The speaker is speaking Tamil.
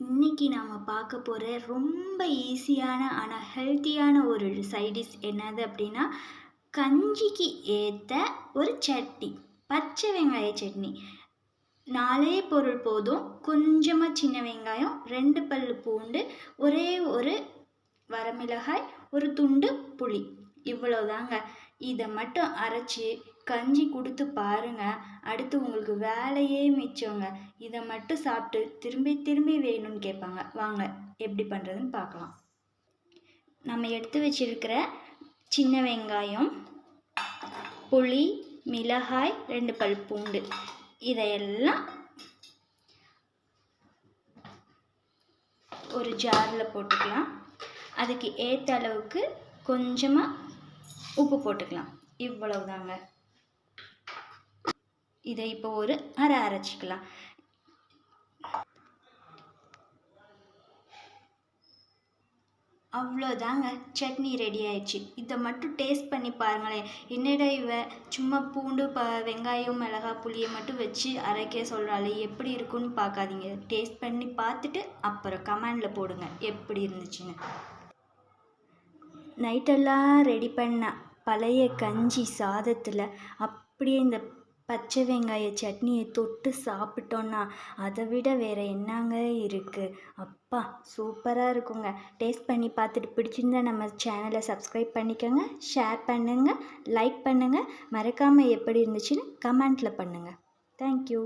இன்னைக்கு நாம் பார்க்க போகிற ரொம்ப ஈஸியான ஆனால் ஹெல்த்தியான ஒரு சைடிஷ் என்னது அப்படின்னா கஞ்சிக்கு ஏற்ற ஒரு சட்னி பச்சை வெங்காய சட்னி. நாலே பொருள் போதும். கொஞ்சமாக சின்ன வெங்காயம் ரெண்டு பல் பூண்டு ஒரே ஒரு வரமிளகாய் ஒரு துண்டு புளி. இவ்வளோதாங்க இதை மட்டும் அரைச்சி கஞ்சி கொடுத்து பாருங்க. அடுத்து உங்களுக்கு வேலையே மிச்சவங்க இதை மட்டும் சாப்பிட்டு திரும்பி திரும்பி வேணும்னு கேட்பாங்க. வாங்க எப்படி பண்ணுறதுன்னு பார்க்கலாம். நம்ம எடுத்து வச்சிருக்கிற சின்ன வெங்காயம் புளி மிளகாய் ரெண்டு பல் பூண்டு. இதையெல்லாம் ஒரு ஜாரில் போட்டுக்கலாம். அதுக்கு ஏற்ற அளவுக்கு கொஞ்சமாக உப்பு போட்டுக்கலாம். இவ்வளவுதாங்க. இதை இப்போ ஒரு அரை அரைச்சிக்கலாம். அவ்வளோதாங்க. சட்னி ரெடி ஆயிடுச்சு. இதை மட்டும் டேஸ்ட் பண்ணி பாருங்களேன். என்னடா இவ? சும்மா பூண்டு ப வெங்காயம் மிளகா புளியை மட்டும் வச்சு அரைக்க சொல்கிறாளே எப்படி இருக்குன்னு பார்க்காதீங்க. டேஸ்ட் பண்ணி பார்த்துட்டு அப்புறம் கமெண்டில் போடுங்க. எப்படி இருந்துச்சுன்னு. நைட்டெல்லாம் ரெடி பண்ண பழைய கஞ்சி சாதத்தில் அப்படியே இந்த பச்சை வெங்காய சட்னியை தொட்டு சாப்பிட்டோன்னா அதை விட வேறு என்னங்க இருக்குது அப்பா சூப்பராக இருக்குங்க. டேஸ்ட் பண்ணி பார்த்துட்டு பிடிச்சிருந்தா நம்ம சேனலை சப்ஸ்கிரைப் பண்ணிக்கோங்க ஷேர் பண்ணுங்கள் லைக் பண்ணுங்கள் மறக்காமல் எப்படி இருந்துச்சுன்னு கமெண்ட்டில் பண்ணுங்கள் தேங்க்யூ